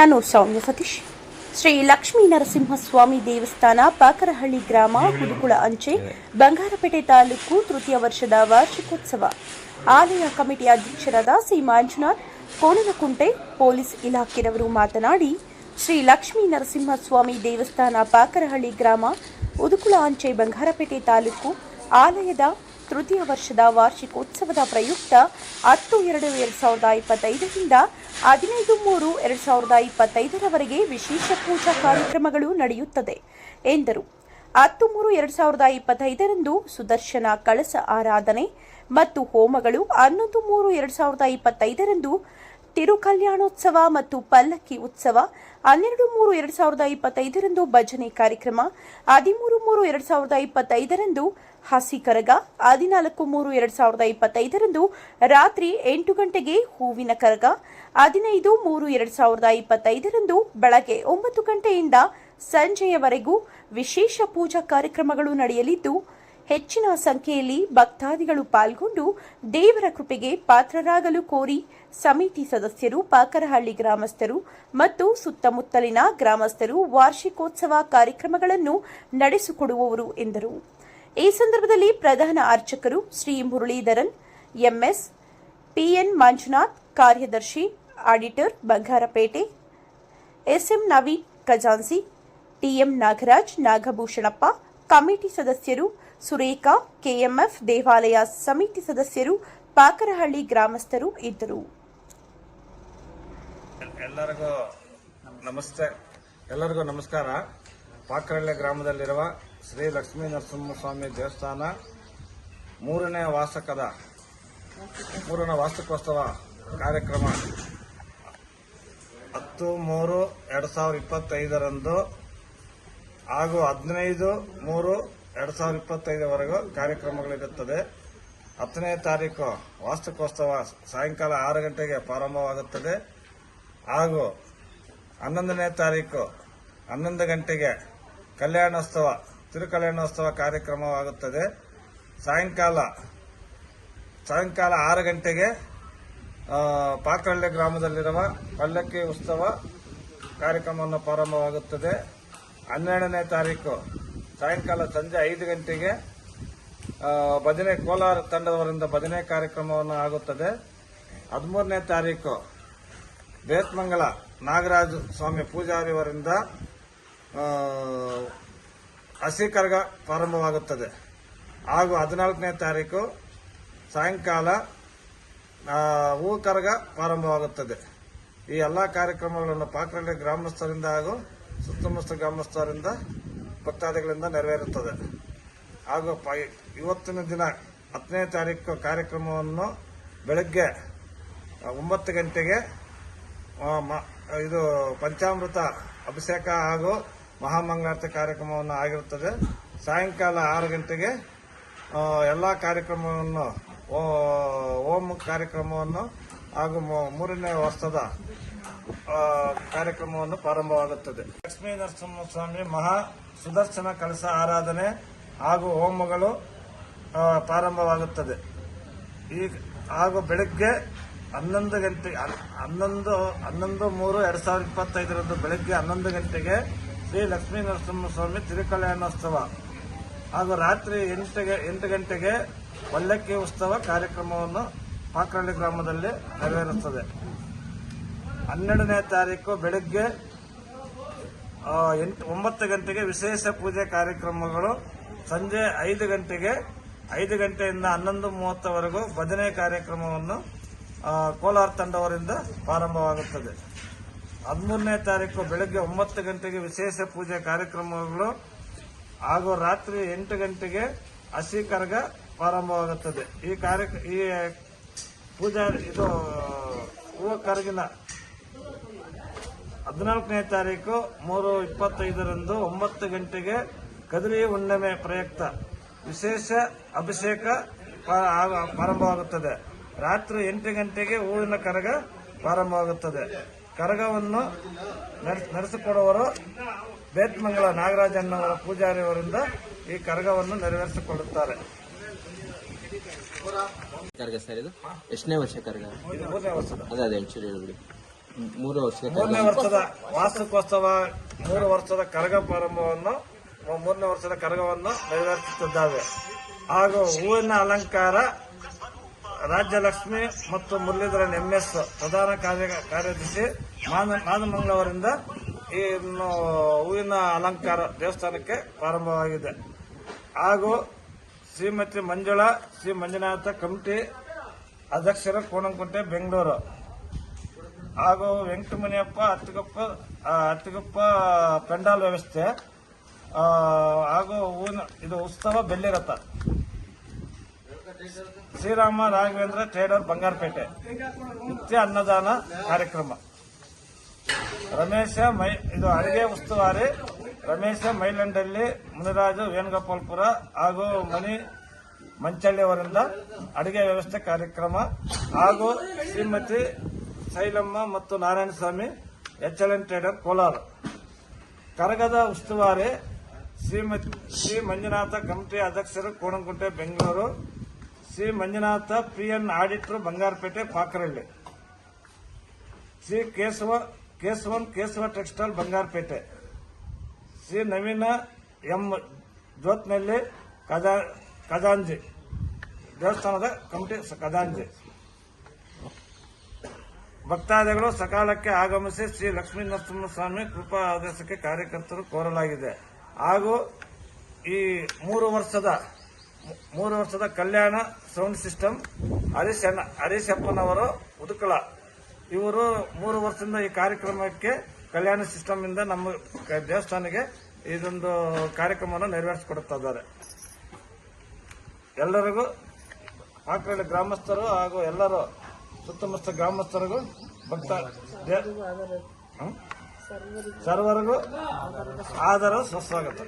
ನಾನು ಸೌಮ್ಯ ಸತೀಶ್. ಶ್ರೀ ಲಕ್ಷ್ಮೀ ನರಸಿಂಹಸ್ವಾಮಿ ದೇವಸ್ಥಾನ ಪಾಕರಹಳ್ಳಿ ಗ್ರಾಮ ಹುಡುಕುಳ ಅಂಚೆ, ಬಂಗಾರಪೇಟೆ ತಾಲೂಕು ತೃತೀಯ ವರ್ಷದ ವಾರ್ಷಿಕೋತ್ಸವ. ಆಲಯ ಕಮಿಟಿ ಅಧ್ಯಕ್ಷರಾದ ಸಿ ಮಂಜುನಾಥ್, ಕೋಣನಕುಂಟೆ ಪೊಲೀಸ್ ಇಲಾಖೆಯವರು ಮಾತನಾಡಿ, ಶ್ರೀ ಲಕ್ಷ್ಮೀ ನರಸಿಂಹಸ್ವಾಮಿ ದೇವಸ್ಥಾನ ಪಾಕರಹಳ್ಳಿ ಗ್ರಾಮ, ಉದುಕುಳ ಅಂಚೆ, ಬಂಗಾರಪೇಟೆ ತಾಲೂಕು, ಆಲಯದ ತೃತೀಯ ವರ್ಷದ ವಾರ್ಷಿಕೋತ್ಸವದ ಪ್ರಯುಕ್ತ ಹತ್ತು ಎರಡು ಎರಡು ಸಾವಿರದ ಇಪ್ಪತ್ತೈದರಿಂದ ಹದಿನೈದು ಮೂರು ಎರಡು ಸಾವಿರದ ಇಪ್ಪತ್ತೈದರವರೆಗೆ ವಿಶೇಷ ಪೂಜಾ ಕಾರ್ಯಕ್ರಮಗಳು ನಡೆಯುತ್ತದೆ ಎಂದರು. ಹತ್ತು ಮೂರು ಎರಡು ಸಾವಿರದ ಇಪ್ಪತ್ತೈದರಂದು ಸುದರ್ಶನ ಕಳಸ ಆರಾಧನೆ ಮತ್ತು ಹೋಮಗಳು, ಹನ್ನೊಂದು ಮೂರು ಎರಡು ಸಾವಿರದ ಇಪ್ಪತ್ತೈದರಂದು ತಿರುಕಲ್ಯಾಣೋತ್ಸವ ಮತ್ತು ಪಲ್ಲಕ್ಕಿ ಉತ್ಸವ, ಹನ್ನೆರಡು ಮೂರು ಎರಡು ಸಾವಿರದ ಇಪ್ಪತ್ತೈದರಂದು ಭಜನೆ ಕಾರ್ಯಕ್ರಮ, ಹದಿಮೂರು ಮೂರು ಎರಡು ಸಾವಿರದ ಇಪ್ಪತ್ತೈದರಂದು ಹಸಿ ಕರಗ ಹದಿನಾಲ್ಕು ಮೂರು, ಎರಡು ಸಾವಿರದ ಇಪ್ಪತ್ತೈದರಂದು ರಾತ್ರಿ ಎಂಟು ಗಂಟೆಗೆ ಹೂವಿನ ಕರಗ. ಹದಿನೈದು ಮೂರು, ಎರಡು ಸಾವಿರದ ಇಪ್ಪತ್ತೈದರಂದು ಬೆಳಗ್ಗೆ ಒಂಬತ್ತು ಗಂಟೆಯಿಂದ ಸಂಜೆಯವರೆಗೂ ವಿಶೇಷ ಪೂಜಾ ಕಾರ್ಯಕ್ರಮಗಳು ನಡೆಯಲಿದ್ದು, ಹೆಚ್ಚಿನ ಸಂಖ್ಯೆಯಲ್ಲಿ ಭಕ್ತಾದಿಗಳು ಪಾಲ್ಗೊಂಡು ದೇವರ ಕೃಪೆಗೆ ಪಾತ್ರರಾಗಲು ಕೋರಿ ಸಮಿತಿ ಸದಸ್ಯರು, ಪಾಕರಹಳ್ಳಿ ಗ್ರಾಮಸ್ಥರು ಮತ್ತು ಸುತ್ತಮುತ್ತಲಿನ ಗ್ರಾಮಸ್ಥರು ವಾರ್ಷಿಕೋತ್ಸವ ಕಾರ್ಯಕ್ರಮಗಳನ್ನು ನಡೆಸಿಕೊಡುವವರು ಎಂದರು. ಈ ಸಂದರ್ಭದಲ್ಲಿ ಪ್ರಧಾನ ಅರ್ಚಕರು Shri Muralidharan, M S, P N Manjunath, ಕಾರ್ಯದರ್ಶಿ, auditor Bangarapete, S M Naveen ಖಜಾನ್ಸಿ T M Nagaraj, Nagabhushanappa, committee ಸದಸ್ಯರು ಸುರೇಖಾ, ಕೆಎಂಎಫ್ ದೇವಾಲಯ ಸಮಿತಿ ಸದಸ್ಯರು ಪಾಕರಹಳ್ಳಿ ಗ್ರಾಮಸ್ಥರು ಇದ್ದರು. ಎಲ್ಲರಿಗೂ ನಮಸ್ತೆ. ಎಲ್ಲರಿಗೂ ನಮಸ್ಕಾರ. ಪಾಕರಹಳ್ಳಿ ಗ್ರಾಮದಲ್ಲಿರುವ ಶ್ರೀ ಲಕ್ಷ್ಮೀ ನರಸಿಂಹಸ್ವಾಮಿ ದೇವಸ್ಥಾನ, ಮೂರನೇ ವಾಸಕದ, ಮೂರನೇ ವಾರ್ಷಿಕೋತ್ಸವ ಕಾರ್ಯಕ್ರಮ ಹತ್ತು ಮೂರು ಎರಡು ಸಾವಿರದ ಇಪ್ಪತ್ತೈದರಂದು ಹಾಗೂ ಹದಿನೈದು ಮೂರು ಎರಡು ಸಾವಿರದ ಇಪ್ಪತ್ತೈದವರೆಗೂ ಕಾರ್ಯಕ್ರಮಗಳಿರುತ್ತದೆ. ಹತ್ತನೇ ತಾರೀಕು ವಾರ್ಷಿಕೋತ್ಸವ ಸಾಯಂಕಾಲ ಆರು ಗಂಟೆಗೆ ಪ್ರಾರಂಭವಾಗುತ್ತದೆ. ಹಾಗೂ ಹನ್ನೊಂದನೇ ತಾರೀಕು ಹನ್ನೊಂದು ಗಂಟೆಗೆ ಕಲ್ಯಾಣೋತ್ಸವ ತಿರುಕಲ್ಯಾಣೋತ್ಸವ ಕಾರ್ಯಕ್ರಮವಾಗುತ್ತದೆ. ಸಾಯಂಕಾಲ ಸಾಯಂಕಾಲ ಆರು ಗಂಟೆಗೆ ಆ, ಪಾಕಹಳ್ಳಿ ಗ್ರಾಮದಲ್ಲಿರುವ ಪಲ್ಲಕ್ಕಿ ಉತ್ಸವ ಕಾರ್ಯಕ್ರಮವನ್ನು ಪ್ರಾರಂಭವಾಗುತ್ತದೆ. ಹನ್ನೆರಡನೇ ತಾರೀಕು ಸಾಯಂಕಾಲ ಸಂಜೆ ಐದು ಗಂಟೆಗೆ ಭಜನೆ ಕೋಲಾರ ತಂಡದವರಿಂದ ಬದನೆ ಕಾರ್ಯಕ್ರಮವನ್ನು ಆಗುತ್ತದೆ. ಹದಿಮೂರನೇ ತಾರೀಕು ಬೇತ್ಮಂಗಲ ನಾಗರಾಜ ಸ್ವಾಮಿ ಪೂಜಾರಿಯವರಿಂದ ಹಸಿ ಕರಗ ಪ್ರಾರಂಭವಾಗುತ್ತದೆ. ಹಾಗೂ ಹದಿನಾಲ್ಕನೇ ತಾರೀಕು ಸಾಯಂಕಾಲ ಹೂ ಕರಗ ಪ್ರಾರಂಭವಾಗುತ್ತದೆ. ಈ ಎಲ್ಲ ಕಾರ್ಯಕ್ರಮಗಳನ್ನು ಪಾಕರಳ್ಳಿ ಗ್ರಾಮಸ್ಥರಿಂದ ಹಾಗೂ ಸುತ್ತಮುತ್ತ ಗ್ರಾಮಸ್ಥರಿಂದ, ಭಕ್ತಾದಿಗಳಿಂದ ನೆರವೇರುತ್ತದೆ. ಹಾಗೂ ಇವತ್ತಿನ ದಿನ ಹತ್ತನೇ ತಾರೀಕು ಕಾರ್ಯಕ್ರಮವನ್ನು ಬೆಳಗ್ಗೆ ಒಂಬತ್ತು ಗಂಟೆಗೆ ಇದು ಪಂಚಾಮೃತ ಅಭಿಷೇಕ ಹಾಗೂ ಮಹಾಮಂಗಳಾರತಿ ಕಾರ್ಯಕ್ರಮವನ್ನು ಆಗಿರುತ್ತದೆ. ಸಾಯಂಕಾಲ ಆರು ಗಂಟೆಗೆ ಎಲ್ಲ ಕಾರ್ಯಕ್ರಮವನ್ನು, ಓ- ಕಾರ್ಯಕ್ರಮವನ್ನು ಹಾಗೂ ಮೂರನೇ ವರ್ಷದ ಕಾರ್ಯಕ್ರಮವನ್ನು ಪ್ರಾರಂಭವಾಗುತ್ತದೆ. ಲಕ್ಷ್ಮೀ ನರಸಿಂಹಸ್ವಾಮಿ ಮಹಾ ಸುದರ್ಶನ ಕಳಸ ಆರಾಧನೆ ಹಾಗೂ ಓಮಗಳು ಪ್ರಾರಂಭವಾಗುತ್ತದೆ. ಈ, ಹಾಗೂ ಬೆಳಗ್ಗೆ ಹನ್ನೊಂದು ಗಂಟೆ, ಹನ್- ಹನ್ನೊಂದು ಹನ್ನೊಂದು ಮೂರು ಎರಡು ಸಾವಿರದ ಇಪ್ಪತ್ತೈದರಂದು ಬೆಳಗ್ಗೆ ಹನ್ನೊಂದು ಗಂಟೆಗೆ ಶ್ರೀ ಲಕ್ಷ್ಮೀ ನರಸಿಂಹಸ್ವಾಮಿ ತಿರುಕಲ್ಯಾಣೋತ್ಸವ. ಹಾಗೂ ರಾತ್ರಿ ಎಂಟಿಗೆ, ಎಂಟು ಗಂಟೆಗೆ ಪಲ್ಲಕ್ಕಿ ಉತ್ಸವ ಕಾರ್ಯಕ್ರಮವನ್ನು ಪಾಕ್ರಳ್ಳಿ ಗ್ರಾಮದಲ್ಲಿ ನೆರವೇರುತ್ತದೆ. ಹನ್ನೆರಡನೇ ತಾರೀಕು ಬೆಳಗ್ಗೆ ಎಂಟು, ಒಂಬತ್ತು ಗಂಟೆಗೆ ವಿಶೇಷ ಪೂಜೆ ಕಾರ್ಯಕ್ರಮಗಳು. ಸಂಜೆ ಐದು ಗಂಟೆಗೆ, ಐದು ಗಂಟೆಯಿಂದ ಹನ್ನೊಂದು ಮೂವತ್ತವರೆಗೂ ಭಜನೆ ಕಾರ್ಯಕ್ರಮವನ್ನು ಕೋಲಾರ ತಂಡವರಿಂದ ಪ್ರಾರಂಭವಾಗುತ್ತದೆ. ಹದಿಮೂರನೇ ತಾರೀಕು ಬೆಳಗ್ಗೆ ಒಂಬತ್ತು ಗಂಟೆಗೆ ವಿಶೇಷ ಪೂಜೆ ಕಾರ್ಯಕ್ರಮಗಳು ಹಾಗೂ ರಾತ್ರಿ ಎಂಟು ಗಂಟೆಗೆ ಹಸಿ ಕರಗ ಪ್ರಾರಂಭವಾಗುತ್ತದೆ. ಈ ಕಾರ್ಯ ಈ ಪೂಜಾ, ಇದು ಹೂವು ಕರಗಿನ ಹದಿನಾಲ್ಕನೇ ತಾರೀಕು ಮೂರು ಇಪ್ಪತ್ತೈದರಂದು ಒಂಬತ್ತು ಗಂಟೆಗೆ ಕದರಿ ಹುಣ್ಣಿಮೆ ಪ್ರಯುಕ್ತ ವಿಶೇಷ ಅಭಿಷೇಕ ಪ್ರಾರಂಭವಾಗುತ್ತದೆ. ರಾತ್ರಿ ಎಂಟು ಗಂಟೆಗೆ ಹೂವಿನ ಕರಗ ಪ್ರಾರಂಭವಾಗುತ್ತದೆ. ಕರಗವನ್ನು ನಡೆಸ್- ನಡೆಸಿಕೊಡುವವರು ಬೇತ್ಮಂಗಲ ನಾಗರಾಜಣ್ಣವರ ಪೂಜಾರಿಯವರಿಂದ ಈ ಕರಗವನ್ನು ನೆರವೇರಿಸಿಕೊಳ್ಳುತ್ತಾರೆ ಕರ್ಗ ಸರ್ ಇದು? ಎಷ್ಟನೇ ವರ್ಷ ಕರಗ? ಮೂರನೇ ವರ್ಷದ. ಅದೇ ಅದೇ ಒಂಚೂರು ಹೇಳ್ಬಿಡಿ. ಮೂರು ವರ್ಷಕ್ಕೆ ಮೂರನೇ ವರ್ಷದ ವಾರ್ಷಿಕೋತ್ಸವ ಮೂರು ವರ್ಷದ ಕರಗ ಪ್ರಾರಂಭವನ್ನು ಮೂರನೇ ವರ್ಷದ ಕರಗವನ್ನು ನೆರವೇರಿಸುತ್ತಿದ್ದಾವೆ. ಹಾಗೂ ಹೂವಿನ ಅಲಂಕಾರ ರಾಜ್ಯಲಕ್ಷ್ಮಿ ಮತ್ತು ಮುರಳೀಧರನ್ ಎಂಎಸ್ ಪ್ರಧಾನ ಕಾರ್ಯ ಕಾರ್ಯದರ್ಶಿ ಮಾದಮಂಗಲವರಿಂದ ಈ ಹೂವಿನ ಅಲಂಕಾರ ದೇವಸ್ಥಾನಕ್ಕೆ ಪ್ರಾರಂಭವಾಗಿದೆ. ಹಾಗೂ ಶ್ರೀಮತಿ ಮಂಜುಳಾ, ಶ್ರೀ ಮಂಜುನಾಥ ಕಮಿಟಿ ಅಧ್ಯಕ್ಷರ ಕೋಣಂಕುಂಟೆ, ಬೆಂಗಳೂರು. ಹಾಗೂ ವೆಂಕಟಮುನಿಯಪ್ಪ, ಅತ್ತಿಗಪ್ಪ ಹತ್ತಿಗಪ್ಪ ಪೆಂಡಾಲ್ ವ್ಯವಸ್ಥೆ ಹಾಗೂ ಹೂವಿನ, ಇದು ಉತ್ಸವ ಬೆಳ್ಳಿರಥ. ಶ್ರೀರಾಮ ರಾಘವೇಂದ್ರ ಟ್ರೇಡರ್ ಬಂಗಾರಪೇಟೆ. ನಿತ್ಯ ಅನ್ನದಾನ ಕಾರ್ಯಕ್ರಮ. ರಮೇಶ ಮೈ ಇದು ಅಡುಗೆ ಉಸ್ತುವಾರಿ ರಮೇಶ ಮೈಲಂಡಲ್ಲಿ ಮುನಿರಾಜ ವೇಣುಗೋಪಾಲ್ಪುರ ಹಾಗೂ ಮಣಿ ಮಂಚಳ್ಳಿ ಅವರಿಂದ ಅಡಿಗೆ ವ್ಯವಸ್ಥೆ ಕಾರ್ಯಕ್ರಮ ಹಾಗೂ ಶ್ರೀಮತಿ ಶೈಲಮ್ಮ ಮತ್ತು Narayanaswamy H L N trader Kolar. ಕರಗದ ಉಸ್ತುವಾರಿ ಶ್ರೀಮತಿ ಶ್ರೀ ಮಂಜುನಾಥ ಕಮಿಟಿ ಅಧ್ಯಕ್ಷರು Konanakunte Bengaluru Shri Manjunatha P N auditor Bangarapete Pakarahalli Shri Keshava, Keshavan Keshava textile Bangarapete. Shri Naveena M. ಜ್ಯೋತ್ನಲ್ಲಿ ಕದಾ ಖಜಾಂಜಿ. ದೇವಸ್ಥಾನದ ಕಮಿಟಿ ಖಜಾಂಜಿ. ಭಕ್ತಾದಿಗಳು ಸಕಾಲಕ್ಕೆ ಆಗಮಿಸಿ ಶ್ರೀ ಲಕ್ಷ್ಮೀ ನರಸಿಂಹಸ್ವಾಮಿ ಕೃಪಾ ಆದೇಶಕ್ಕೆ ಕಾರ್ಯಕರ್ತರು ಕೋರಲಾಗಿದೆ. ಹಾಗೂ ಈ ಮೂರು ವರ್ಷದ ಮೂರು ವರ್ಷದ ಕಲ್ಯಾಣ ಸೌಂಡ್ ಸಿಸ್ಟಮ್ ಹರೀಶ್ ಹರೀಶ್ ಅಪ್ಪನವರು ಉದುಕಳ ಇವರು ಮೂರು ವರ್ಷದಿಂದ ಈ ಕಾರ್ಯಕ್ರಮಕ್ಕೆ ಕಲ್ಯಾಣ ಸಿಸ್ಟಮ್ ಇಂದ ನಮ್ಮ ದೇವಸ್ಥಾನಕ್ಕೆ ಇದೊಂದು ಕಾರ್ಯಕ್ರಮವನ್ನು ನೆರವೇರಿಸಿಕೊಡುತ್ತಾ ಇದ್ದಾರೆ. ಎಲ್ಲರಿಗೂ ಪಾಕರಳ್ಳಿ ಗ್ರಾಮಸ್ಥರು ಹಾಗೂ ಎಲ್ಲರೂ, ಸುತ್ತಮುತ್ತ ಗ್ರಾಮಸ್ಥರಿಗೂ ಭಕ್ತ? ಸರ್ವರಿಗೂ ಆದರ ಸುಸ್ವಾಗತ.